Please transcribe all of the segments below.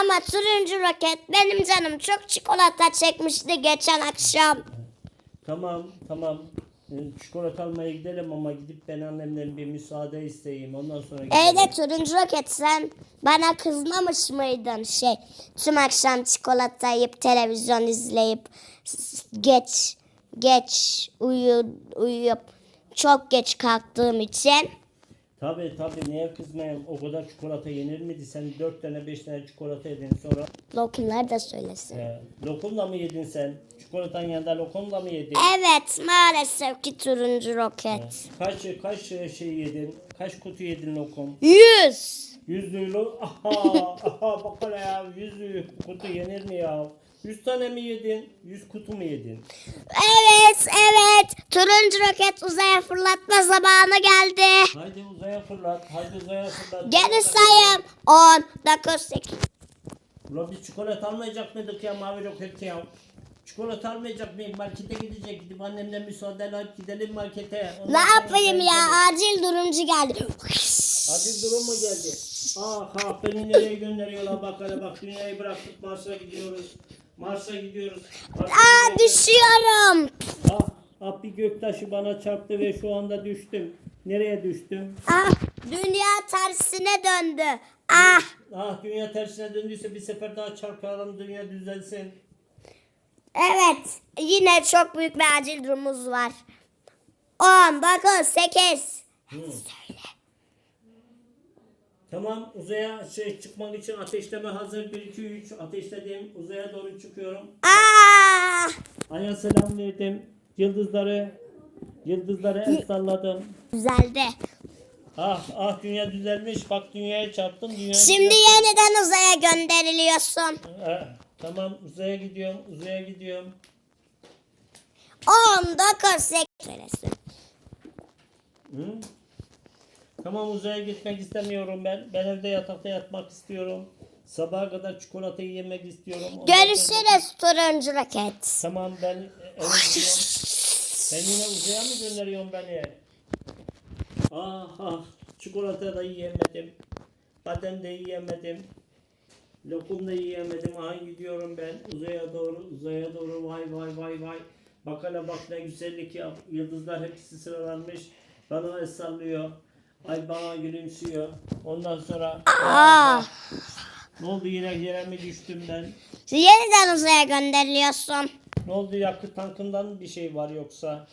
Ama turuncu roket benim canım çok çikolata çekmişti geçen akşam. Tamam tamam. Ee, Çikolata almaya gidelim ama gidip ben annemden bir müsaade isteyeyim. Ondan sonra gidelim. Öyle turuncu roket sen bana kızmamış mıydın şey tüm akşam çikolata yiyip televizyon izleyip geç geç uyu, uyuyup çok geç kalktığım için Tabii tabii niye kızmayayım? O kadar çikolata yenir miydi? Sen dört tane beş tane çikolata yedin sonra. lokumlar da söylesin. E, lokumla mı yedin sen? Çikolatanın yanında lokumla mı yedin? Evet maalesef ki turuncu roket. Kaç kaç şey yedin? Kaç kutu yedin lokum? Yüz. Yüzlü lo aha aha bak hele ya yüzlü kutu yenir mi ya? Yüz tane mi yedin? Yüz kutu mu yedin? Evet evet turuncu roket uzaya fırlatma zamanı geldi. Haydi uzaya fırlat. Haydi uzaya fırlat. Geri sayım 10 9 8 Ulan biz çikolata almayacak mıydık ya mavi roket ya? Çikolata almayacak mıyım? Markete gidecek. Gidip annemden müsaade alıp gidelim markete. Ondan Ne sonra yapayım ya gidelim. acil durumcu geldi. Acil durum mu geldi? Ah ah beni nereye gönderiyorlar bak hele bak dünyayı bıraktık Mars'a gidiyoruz. Mars'a gidiyoruz. Mars'a Aa gidiyoruz. düşüyorum. Ah, ah bir göktaşı bana çarptı ve şu anda düştüm. Nereye düştüm? Ah dünya tersine döndü. Ah Ah dünya tersine döndüyse bir sefer daha çarpalım dünya düzelsin. evet yine çok büyük bir acil durumumuz var. 10 9 8 Hı. Tamam uzaya şey çıkmak için ateşleme hazır 1 2 3 ateşledim uzaya doğru çıkıyorum. Ah Ay'a selam verdim. Yıldızları yıldızları el salladım. güzeldi. Ah ah dünya düzelmiş. Bak dünyaya çarptım. Dünya Şimdi düzeldi. yeniden uzaya gönderiliyorsun. Eh, tamam uzaya gidiyorum. Uzaya gidiyorum. 10 9 8 söylesin. Hı? Tamam uzaya gitmek istemiyorum ben. Ben evde yatakta yatmak istiyorum. Sabaha kadar çikolatayı yemek istiyorum. Ondan Görüşürüz turuncu roket. Tamam ben eve gidiyorum. Ben yine uzaya mı gönderiyorum beni? Ah ah çikolata da yiyemedim. Badem de yiyemedim. Lokum da yiyemedim. Aha gidiyorum ben uzaya doğru uzaya doğru vay vay vay vay. Bak hele bak ne güzellik ya. Yıldızlar hepsi sıralanmış. Bana el sallıyor. Ay bana gülümsüyor. Ondan sonra Ah ne oldu yine yere mi düştüm ben? yeniden uzaya gönderiliyorsun. Ne oldu yakıt tankından bir şey var yoksa?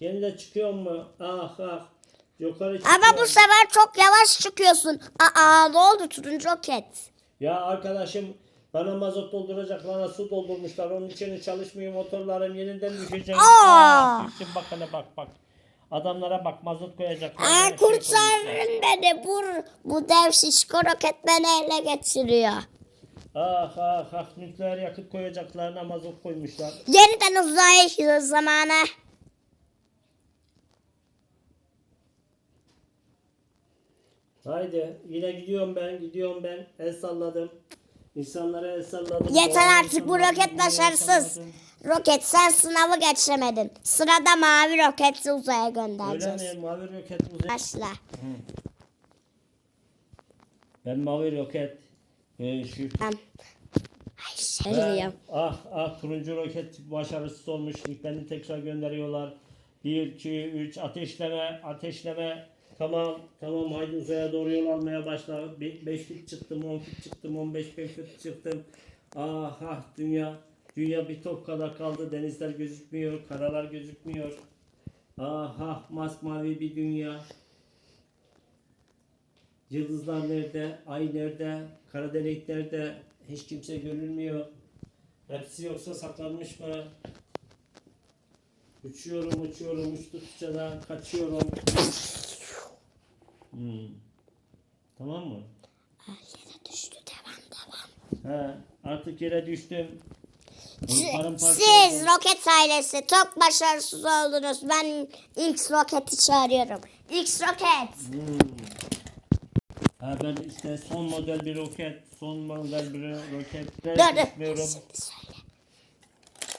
Yeni de çıkıyor mu? Ah ah. Yukarı çıkıyor. Ama bu sefer çok yavaş çıkıyorsun. Aa ne oldu turuncu roket? Ya arkadaşım bana mazot dolduracak bana su doldurmuşlar. Onun için çalışmıyor motorlarım yeniden düşecek. Aa! Ah, düştüm bak hele bak bak. Adamlara bak mazot koyacaklar. Aa kurtarın beni. Bu, bu dev şişko roket beni ele geçiriyor. Ah ah ah nükleer yakıt koyacaklarına mazot koymuşlar. Yeniden uzaya zamanı. Haydi yine gidiyorum ben gidiyorum ben el salladım. İnsanlara salladım. Yeter artık bu roket başarısız. Roket sen sınavı geçemedin. Sırada mavi roketi uzaya Öyle göndereceğiz. mi? Mavi roket uzay. Başla. Ben mavi roket. Ee, şu Tamam. Ay söylüyorum. Ah ah turuncu roket başarısız olmuş. Beni tekrar gönderiyorlar. 1 2 3 ateşleme ateşleme. Tamam tamam haydi uzaya doğru yol almaya başla. 5 fit çıktım 10 fit çıktım 15 fit çıktım. Ah ah dünya dünya bir top kadar kaldı. Denizler gözükmüyor, karalar gözükmüyor. Ah ah masmavi bir dünya. Yıldızlar nerede? Ay nerede? Kara delik? Hiç kimse görünmüyor. Hepsi yoksa saklanmış mı? Uçuyorum, uçuyorum, uçtukça da kaçıyorum. Hmm. Tamam mı? Yere düştü devam devam. He, artık yere düştüm. Siz oldum. roket ailesi çok başarısız oldunuz. Ben X roketi çağırıyorum. X roket. Hmm. Ha, ben işte son model bir roket, son model bir. Şimdi söyle.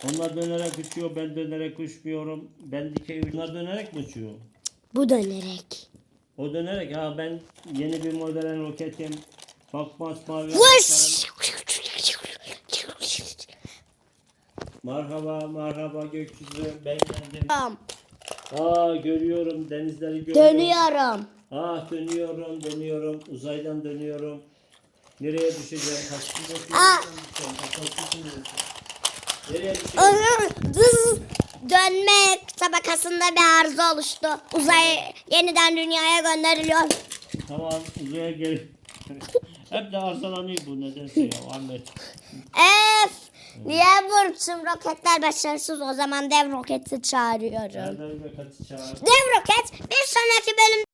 Onlar dönerek uçuyor, ben dönerek uçmuyorum. Ben dikey, onlar dönerek mi uçuyor? Bu dönerek. O dönerek ha ben yeni bir model roketim. Bak masmavi. Vış! Merhaba merhaba gökyüzü ben geldim. Tamam. Aa görüyorum denizleri görüyorum. Dönüyorum. Ah dönüyorum dönüyorum uzaydan dönüyorum. Nereye düşeceğim? Düşeceğim? Nereye düşeceğim? Dız dönmek tabakasında bir arıza oluştu. Uzay yeniden dünyaya gönderiliyor. Tamam uzaya gel. Hep de arızalanıyor bu nedense ya Ahmet. Ef! Niye tüm roketler başarısız? O zaman dev roketi çağırıyorum. Nereden bir kaçı çağır? Dev roket bir sonraki bölüm